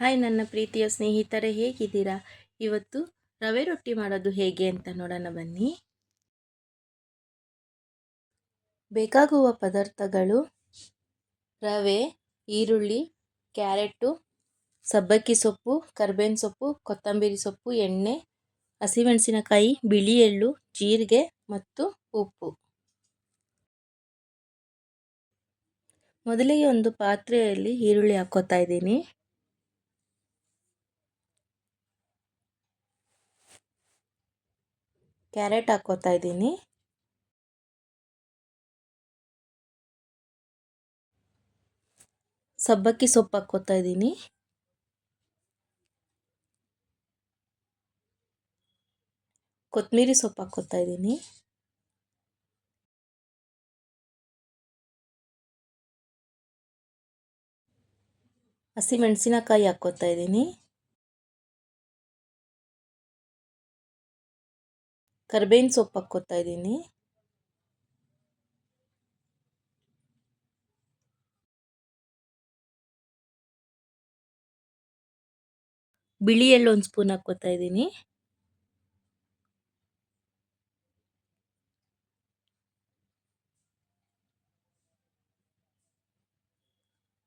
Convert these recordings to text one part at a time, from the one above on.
Hi ನನ್ನ ಪ್ರೀತಿಯ ಸ್ನೇಹಿತರೆ, ಹೇಗಿದ್ದೀರಾ? ಇವತ್ತು ರವೆ ರೊಟ್ಟಿ ಮಾಡೋದು ಹೇಗೆ ಅಂತ ನೋಡೋಣ ಬನ್ನಿ. ಬೇಕಾಗುವ ಪದಾರ್ಥಗಳು ರವೆ, ಈರುಳ್ಳಿ ಕ್ಯಾರೆಟು ಸಬ್ಬಕ್ಕಿ ಸೊಪ್ಪು, ಕರ್ಬೇವಿನ ಸೊಪ್ಪು, ಕೊತ್ತಂಬರಿ ಸೊಪ್ಪು, ಎಣ್ಣೆ, ಹಸಿಮೆಣಸಿನಕಾಯಿ ಬಿಳಿ ಎಳ್ಳು ಜೀರಿಗೆ ಮತ್ತು ಉಪ್ಪು. ಮೊದಲಿಗೆ ಒಂದು ಪಾತ್ರೆಯಲ್ಲಿ ಈರುಳ್ಳಿ ಹಾಕೋತಾ ಇದ್ದೀನಿ. ಕ್ಯಾರೆಟ್ ಹಾಕೋತಾ ಇದ್ದೀನಿ. ಸಬ್ಬಕ್ಕಿ ಸೊಪ್ಪು ಹಾಕೋತಾ ಇದ್ದೀನಿ. ಕೊತ್ತಂಬರಿ ಸೊಪ್ಪು ಹಾಕೋತಾ ಇದ್ದೀನಿ. ಹಸಿಮೆಣಸಿನಕಾಯಿ ಹಾಕೋತಾ ಇದ್ದೀನಿ. ಕರ್ಬೇವಿನ ಸೊಪ್ಪು ಹಾಕ್ಕೋತಾ ಇದ್ದೀನಿ. ಬಿಳಿ ಎಳ್ಳು ಒಂದು ಸ್ಪೂನ್ ಹಾಕ್ಕೋತಾ ಇದ್ದೀನಿ.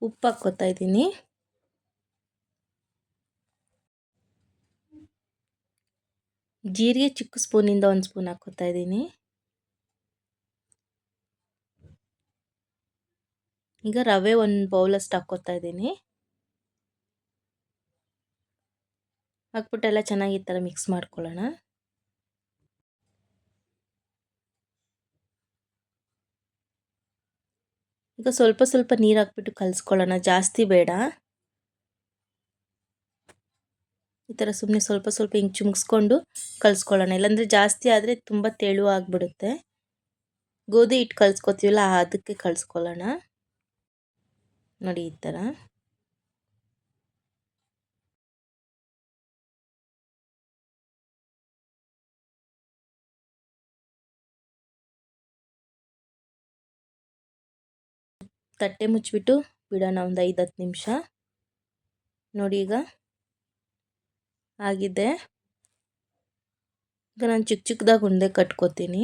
ಉಪ್ಪು ಹಾಕ್ಕೋತಾ ಇದ್ದೀನಿ. ಜೀರಿಗೆ ಚಿಕ್ಕ ಸ್ಪೂನಿಂದ ಒಂದು ಸ್ಪೂನ್ ಹಾಕೋತಾ ಇದ್ದೀನಿ. ಈಗ ರವೆ ಒಂದು ಬೌಲಷ್ಟು ಹಾಕ್ಕೊತಾ ಇದ್ದೀನಿ. ಹಾಕ್ಬಿಟ್ಟೆಲ್ಲ ಚೆನ್ನಾಗಿ ಈ ಥರ ಮಿಕ್ಸ್ ಮಾಡ್ಕೊಳ್ಳೋಣ. ಈಗ ಸ್ವಲ್ಪ ಸ್ವಲ್ಪ ನೀರು ಹಾಕ್ಬಿಟ್ಟು ಕಲಿಸ್ಕೊಳ್ಳೋಣ, ಜಾಸ್ತಿ ಬೇಡ. ಈ ಥರ ಸುಮ್ಮನೆ ಸ್ವಲ್ಪ ಸ್ವಲ್ಪ ಹಿಂಗೆ ಚುಮ್ಸ್ಕೊಂಡು ಕಲಿಸ್ಕೊಳ್ಳೋಣ. ಇಲ್ಲಾಂದರೆ ಜಾಸ್ತಿ ಆದರೆ ತುಂಬ ತೆಳು ಆಗಿಬಿಡುತ್ತೆ. ಗೋಧಿ ಹಿಟ್ಟು ಕಲಿಸ್ಕೊತೀವಲ್ಲ, ಅದಕ್ಕೆ ಕಲಿಸ್ಕೊಳ್ಳೋಣ. ನೋಡಿ ಈ ಥರ. ತಟ್ಟೆ ಮುಚ್ಚಿಬಿಟ್ಟು ಬಿಡೋಣ ಒಂದು ಐದು ಹತ್ತು ನಿಮಿಷ. ನೋಡಿ ಈಗ. ಆಗಿದೆ. ಈಗ ನಾನು ಚಿಕ್ಕ ಚಿಕ್ಕದಾಗಿ ಉಂಡೆ ಕಟ್ಕೋತೀನಿ.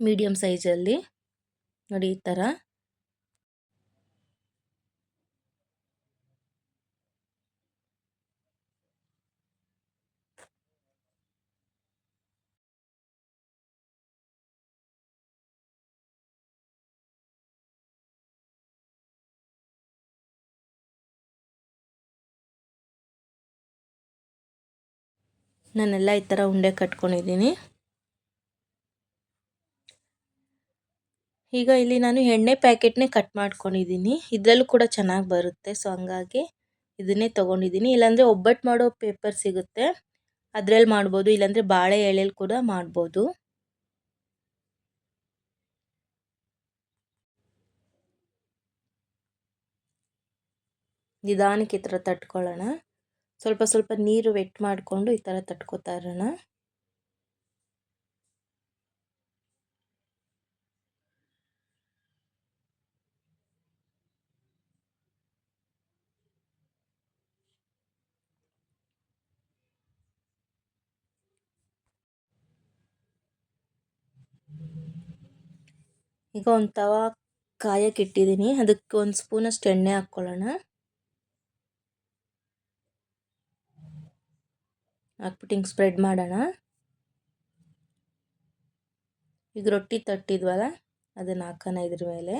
ಮೀಡಿಯಮ್ ಸೈಜಲ್ಲಿ. ನೋಡಿ ಈ ಥರ ನಾನೆಲ್ಲ ಈ ಥರ ಉಂಡೆ ಕಟ್ಕೊಂಡಿದ್ದೀನಿ. ಈಗ ಇಲ್ಲಿ ನಾನು ಎಣ್ಣೆ ಪ್ಯಾಕೆಟ್ನೇ ಕಟ್ ಮಾಡ್ಕೊಂಡಿದ್ದೀನಿ. ಇದರಲ್ಲೂ ಕೂಡ ಚೆನ್ನಾಗಿ ಬರುತ್ತೆ, ಸೊ ಹಂಗಾಗಿ ಇದನ್ನೇ ತೊಗೊಂಡಿದ್ದೀನಿ. ಇಲ್ಲಾಂದರೆ ಒಬ್ಬಟ್ಟು ಮಾಡೋ ಪೇಪರ್ ಸಿಗುತ್ತೆ. ಅದರಲ್ಲಿ ಮಾಡ್ಬೋದು, ಇಲ್ಲಾಂದರೆ ಬಾಳೆ ಎಳೆಯಲ್ಲಿ ಕೂಡ ಮಾಡ್ಬೋದು. ನಿಧಾನಕ್ಕೆ ಈ ಥರ ತಟ್ಕೊಳ್ಳೋಣ. ಸ್ವಲ್ಪ ಸ್ವಲ್ಪ ನೀರು ವೆಟ್ ಮಾಡಿಕೊಂಡು ಈ ಥರ ತಟ್ಕೋತಾ ಇರೋಣ. ಈಗ ಒಂದು ತವ ಕಾಯಕ್ಕೆ ಇಟ್ಟಿದ್ದೀನಿ. ಅದಕ್ಕೆ ಒಂದು ಸ್ಪೂನಷ್ಟು ಎಣ್ಣೆ ಹಾಕ್ಕೊಳ್ಳೋಣ. ಹಾಕ್ಬಿಟ್ಟು ಹಿಂಗೆ ಸ್ಪ್ರೆಡ್ ಮಾಡೋಣ. ಈಗ ರೊಟ್ಟಿ ತಟ್ಟಿದ್ವಲ್ಲ, ಅದನ್ನು ಹಾಕೋಣ ಇದ್ರ ಮೇಲೆ.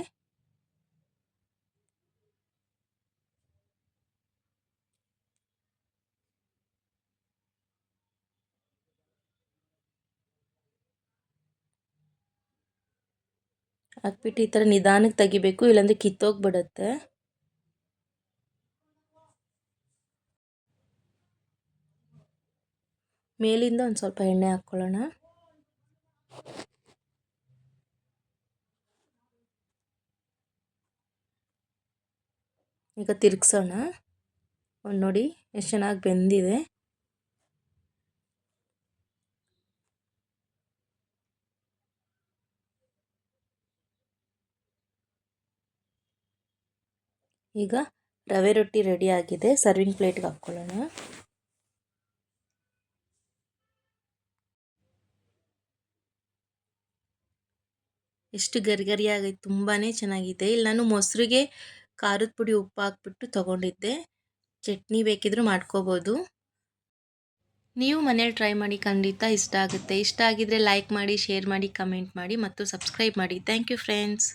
ಹಾಕ್ಬಿಟ್ಟು ಈ ಥರ ನಿಧಾನಕ್ಕೆ ತೆಗಿಬೇಕು, ಇಲ್ಲಾಂದರೆ ಕಿತ್ತೋಗ್ಬಿಡುತ್ತೆ. ಮೇಲಿಂದ ಒಂದು ಸ್ವಲ್ಪ ಎಣ್ಣೆ ಹಾಕ್ಕೊಳ್ಳೋಣ ಈಗ ತಿರುಗ್ಸೋಣ. ಒಂದು ನೋಡಿ ಎಷ್ಟು ಚೆನ್ನಾಗಿ ಬೆಂದಿದೆ. ಈಗ ರವೆ ರೊಟ್ಟಿ ರೆಡಿ ಆಗಿದೆ. ಸರ್ವಿಂಗ್ ಪ್ಲೇಟ್ಗೆ ಹಾಕ್ಕೊಳ್ಳೋಣ ಎಷ್ಟು ಗರಿಗರಿಯಾಗೈತೆ ತುಂಬಾ ಚೆನ್ನಾಗಿದೆ ಇಲ್ಲಿ ನಾನು ಮೊಸರಿಗೆ ಖಾರದ ಪುಡಿ ಉಪ್ಪು ಹಾಕ್ಬಿಟ್ಟು ತೊಗೊಂಡಿದ್ದೆ. ಚಟ್ನಿ ಬೇಕಿದ್ರೂ ಮಾಡ್ಕೋಬೋದು. ನೀವು ಮನೇಲಿ ಟ್ರೈ ಮಾಡಿ, ಖಂಡಿತ ಇಷ್ಟ ಆಗುತ್ತೆ. ಇಷ್ಟ ಆಗಿದ್ರೆ ಲೈಕ್ ಮಾಡಿ, ಶೇರ್ ಮಾಡಿ, ಕಮೆಂಟ್ ಮಾಡಿ ಮತ್ತು ಸಬ್ಸ್ಕ್ರೈಬ್ ಮಾಡಿ. Thank you friends.